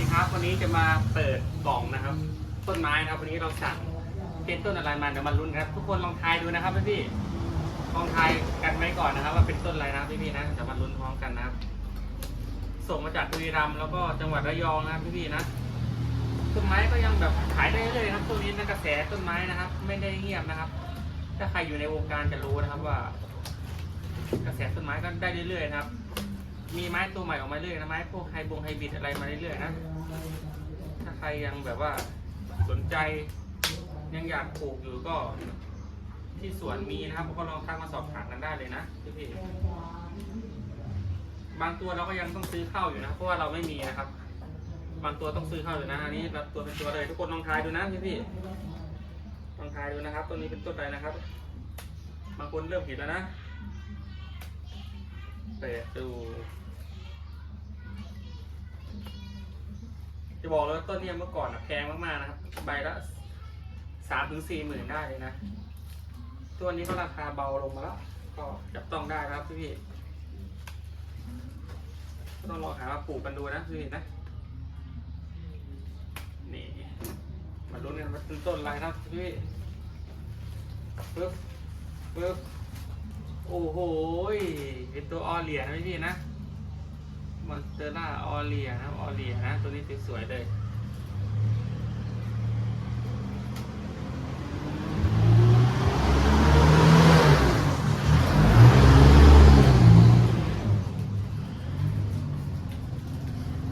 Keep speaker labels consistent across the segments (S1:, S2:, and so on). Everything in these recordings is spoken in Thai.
S1: ดีครับ วันนี้จะมาเปิดกล่องนะครับ ต้นไม้นะครับ วันนี้เราสั่งเป็นต้นอะไรมาเดี๋ยวมาลุ้นครับ ทุกคนลองทายดูนะครับพี่ๆลองทายกันไว้ก่อนนะครับ ว่าเป็นต้นอะไรนะครับพี่นะเดี๋ยวมาลุ้นพร้อมกันนะครับ ส่งมาจากบุรีรัมย์แล้วก็จังหวัดระยองนะครับพี่นะต้นไม้ก็ยังแบบขายได้เรื่อยครับช่วงนี้นะกระแสต้นไม้นะครับ ไม่ได้เงียบนะครับ ถ้าใครอยู่ในวงการจะรู้นะครับว่า กระแสต้นไม้ก็ได้เรื่อยๆนะครับ มีไม้ตัวใหม่ออกมาเรื่อยนะไม้พวกไฮบงไฮบริดอะไรมาเรื่อยๆนะถ้าใครยังแบบว่าสนใจยังอยากปลูกอยู่ก็ ที่สวนมีนะครับก็ลองทักมาสอบถามกันได้เลยนะพี่ๆบางตัวเราก็ยังต้องซื้อเข้าอยู่นะเพราะว่าเราไม่มีนะครับ บางตัวต้องซื้อเข้าอยู่นะอันนี้แบบตัวเป็นตัวเลยทุกคนลองทายดูนะพี่ๆลองทายดูนะครับตัวนี้เป็นต้นอะไรนะครับ บางคนเริ่มผิดแล้วนะ เปิดดู จะบอกเลยว่าต้นเนี้เมื่อก่อนอะแพงมากๆนะครับ ใบละสามถึงสี่หมื่นได้เลยนะ ตัวนี้ก็ราคาเบาลงมาแล้ว ก็จับต้องได้ครับพี่ๆก็ต้องลองหามาปลูกกันดูนะพี่ๆนะ นี่มาลุ้นกันว่าเป็นต้นอะไรครับพี่ๆปึ๊บปึ๊บ โอ้โหเป็นตัวออเลียนะพี่นะมอนสเตอร่าออเลียนะออเลียนะ ตัวนี้สวยๆเลย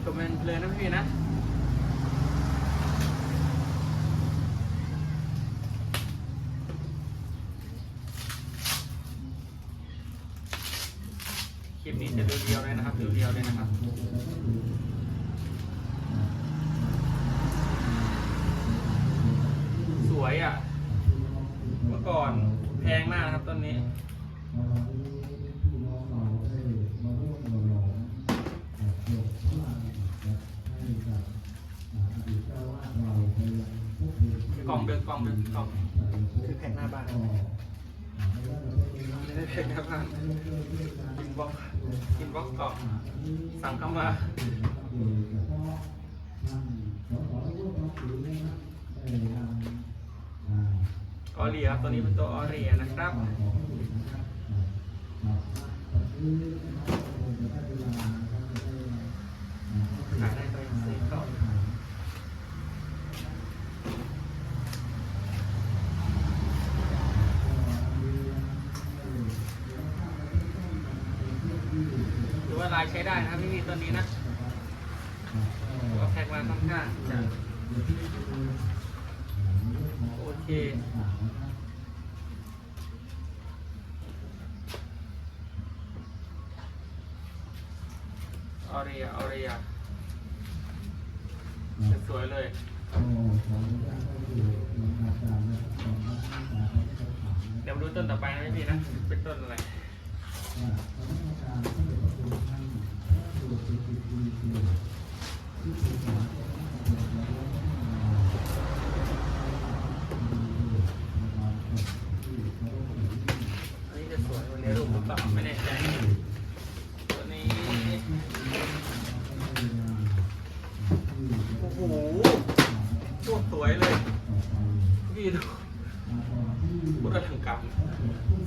S1: ชมเป็นเลยนะพี่นะ คลิปนี้จะเรียวๆ ลยนะครับเรียวยนะครับสวยอะ เมื่อก่อนแพงมากนะครับต้นนี้กล่องเดินกล่องเดินกล่องคือแผ่นหน้าบ้าน ไม่ได้แผ่นหน้าบ้านกินบล็อกกินบล็อกก่องสั่งเข้ามาออเรียตัวนี้เป็นตัวออเรียนะครับขายได้ตัวซื้อเข้ ช้ได้นะครับพี่มีตัวนี้นะถือว่าแพ็กมาค่อนข้างโอเคออเรียออเรียสวยเลยเดี๋ยวดูต้นต่อไปนะพี่พี่นะ เป็นต้นอะไร รูปหรือเปล่าไม่แน่ใจตัวนี้ โอ้โหโคตรสวยเลยพี่ดูพุทธถังกรรม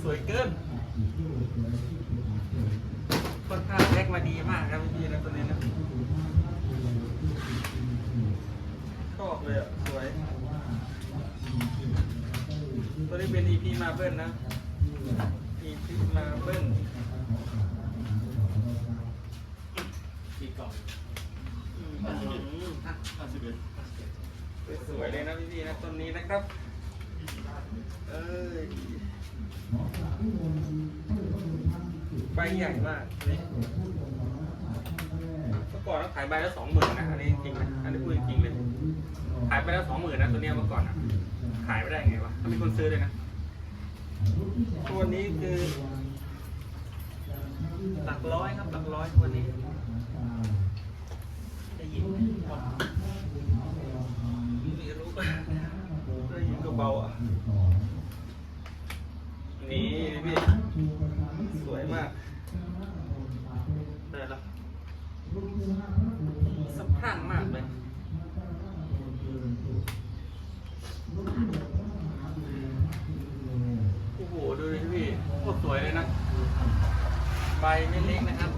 S1: สวยเกินค่อนข้างแพ็กมาดีมากครับพี่นะตัวนี้นะชอบเลยอะ สวย ตัวนี้เป็น EP มาเบิ้ลนะ EP มาเบิ้ล
S2: กี่กล่อง
S1: อืม
S2: ห้าสิบเอ็ดห้าสิบเอ็ด
S1: สวยๆเลยนะพี่ๆนะต้นนี้นะครับ เอ้ยใบใหญ่มากนี่เมื่อก่อนเราขายใบละสองหมื่นนะอันนี้จริงนะอันนี้พูดจริงเลย ขายไปแล้วสองหมื่นนะตัวเนี้ยเมื่อก่อนอะ ขายไม่ได้ไงวะถ้ามีคนซื้อเลยนะ ตัวนี้คือหลักร้อยครับหลักร้อยตัวนี้ได้ยินไหมดไม่รู้ก็ได้ยินก็เบาอะนี่พี่สวยมากได้แล้วสะพรั่งมากเลย โอ้โห ดูดิพี่โคตร สวยเลยนะ ใบไม่เล็กนะครับ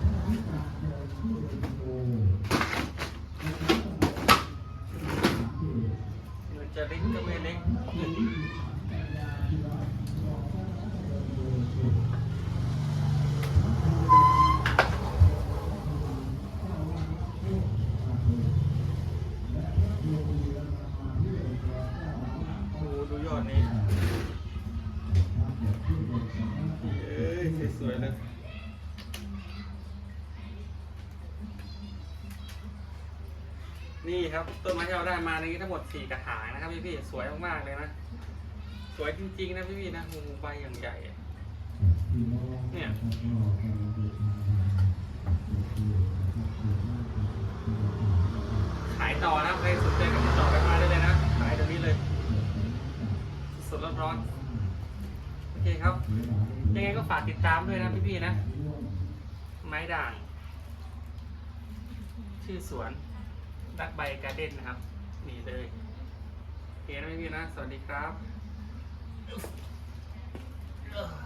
S1: จะเล็กก็ไม่เล็กโอ้โหดูยอดนี้ สวยเลยนี่ครับต้นไม้ที่เราได้มาในนี้ทั้งหมดสี่กระถางนะครับพี่พี่สวยมากๆเลยนะสวยจริงๆนะพี่พี่นะโอ้โหใบอย่างใหญ่เนี่ยขายต่อนะใครสนใจก็ติดต่อกันมาได้เลยนะขายตรงนี้เลยสดๆร้อนๆ เคครับ ยังไงก็ฝากติดตามด้วยนะพี่ๆนะ ไม้ด่าง ชื่อสวนดักใบการ์เด้นนะครับ นี่เลยโอเคนะพี่ๆนะ สวัสดีครับ